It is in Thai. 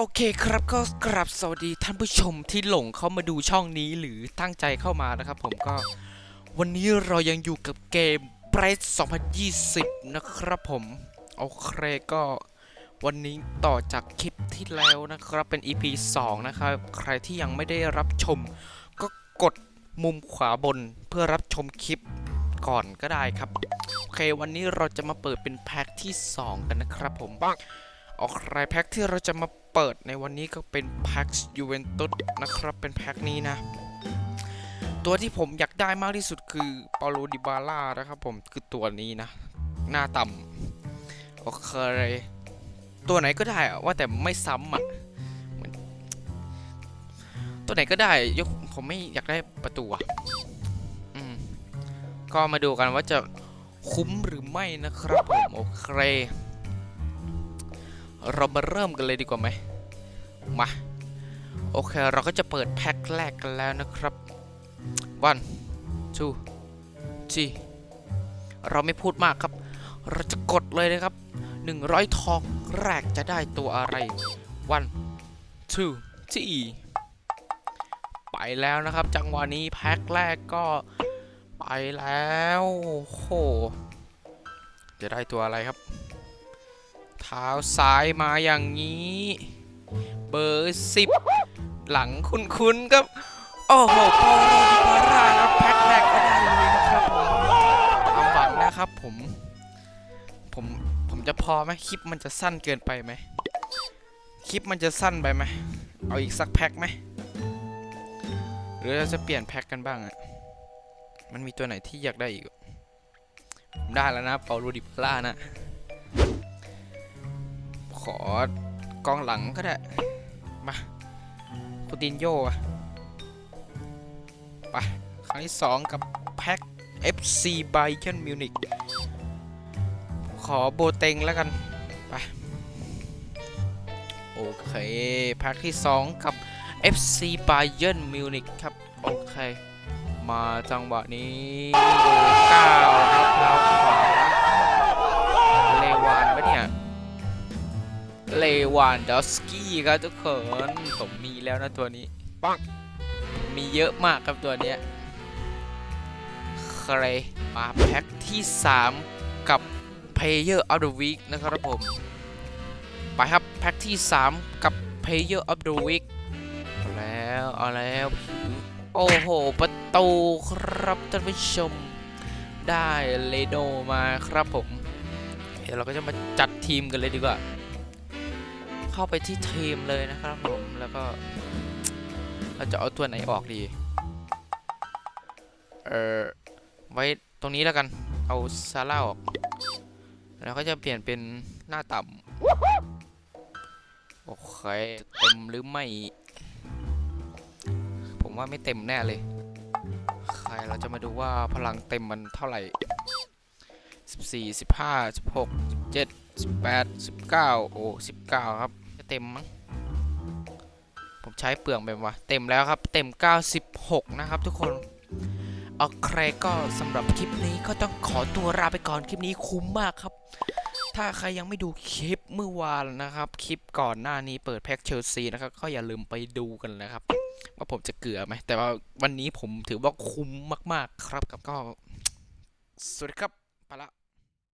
โอเคครับก็กราบสวัสดีท่านผู้ชมที่หลงเข้ามาดูช่องนี้หรือตั้งใจเข้ามานะครับผมก็วันนี้เรายังอยู่กับเกม b r e a t 2020 นะครับผม โอเคก็วันนี้ต่อจากคลิปที่แล้วนะครับเป็น EP 2 นะครับ ใครที่ยังไม่ได้รับชม ก็กดมุมขวาบนเพื่อรับชมคลิปก่อนก็ได้ครับ โอเควันนี้เราจะมาเปิดเป็นแพ็คที่ 2 กันนะครับผมโอเคแพ็คที่เราจะมา เปิดในวันนี้ก็เป็นแพ็คยูเวนตุสนะครับ เป็นแพ็คนี้นะ ตัวที่ผมอยากได้มากที่สุดคือเปาโลดิบาล่านะครับผมคือตัวนี้นะ หน้าต่ำโอเคตัวไหนก็ได้อะว่าแต่ไม่ซ้ำอะตัวไหนก็ได้ยกผมไม่อยากได้ประตูอืมก็มาดูกันว่าจะคุ้มหรือไม่นะครับผมโอเค เรามาเริ่มกันเลยดีกว่าไหมมา โอเค เราก็จะเปิดแพ็คแรกกันแล้วนะครับ one two three เราไม่พูดมากครับ เราจะกดเลยนะครับ 100 ทองแรกจะได้ตัวอะไร one two three ไปแล้วนะครับ จังหวะนี้แพ็คแรกก็ไปแล้วโอ้โหจะได้ตัวอะไรครับ เท้าซ้ายมาอย่างนี้ เบอร์สิบหลังคุ้นๆครับ โอ้โหปอโรดิบาราครับแพ็คแรกก็ได้เลยนะครับผมความหวังนะครับผม ผม ผมจะพอไหมคลิปมันจะสั้นเกินไปไหมคลิปมันจะสั้นไปไหมเอาอีกสักแพ็คไหมหรือเราจะเปลี่ยนแพ็คกันบ้างอะมันมีตัวไหนที่อยากได้อีก ผมได้แล้วนะเปาโรดิบาร่านะ ขอกองหลังก็ได้ มาคูตินโยอะไปครั้งที่2กับแพ็ค FC Bayern Munich ขอโบเต็งแล้วกัน ไป โอเคแพ็คที่2กับ FC Bayern Munich ครับ โอเค มาจังหวะนี้เก้าครับเท้าขว เลวานดอสกี้ครับทุกคนผมมีแล้วนะตัวนี้ปังมีเยอะมากครับตัวเนี้ยใครมาแพ็คที่ 3 กับ Player of the Week นะครับผม ไปครับ แพ็คที่ 3 กับ Player of the Week เอาแล้ว เอาแล้ว โอ้โห ประตูครับท่านผู้ชมได้เลโดมาครับผม เดี๋ยวเราก็จะมาจัดทีมกันเลยดีกว่า เข้าไปที่ทีมเลยนะครับผมแล้วก็เราจะเอาตัวไหนออกดี เออไว้ตรงนี้แล้วกัน เอาซาร่าออกแล้วก็จะเปลี่ยนเป็นหน้าต่ำโอเคเต็มหรือไม่ ผมว่าไม่เต็มแน่เลยใครเราจะมาดูว่าพลังเต็มมันเท่าไหร่ 14 15 16 17 18 19 โอ้ 19 ครับ เต็มมั้งผมใช้เปลืองไปวะเต็มแล้วครับเต็ม 96 นะครับทุกคนโอเครก็สำหรับคลิปนี้ก็ต้องขอตัวลาไปก่อนคลิปนี้คุ้มมากครับ ถ้าใครยังไม่ดูคลิปเมื่อวานนะครับ คลิปก่อนหน้านี้เปิดแพ็กเชลซีนะครับก็อย่าลืมไปดูกันนะครับ ว่าผมจะเกลือไหมแต่ว่าวันนี้ผมถือว่าคุ้มมาก ๆครับก็สวัสดีครับไปละ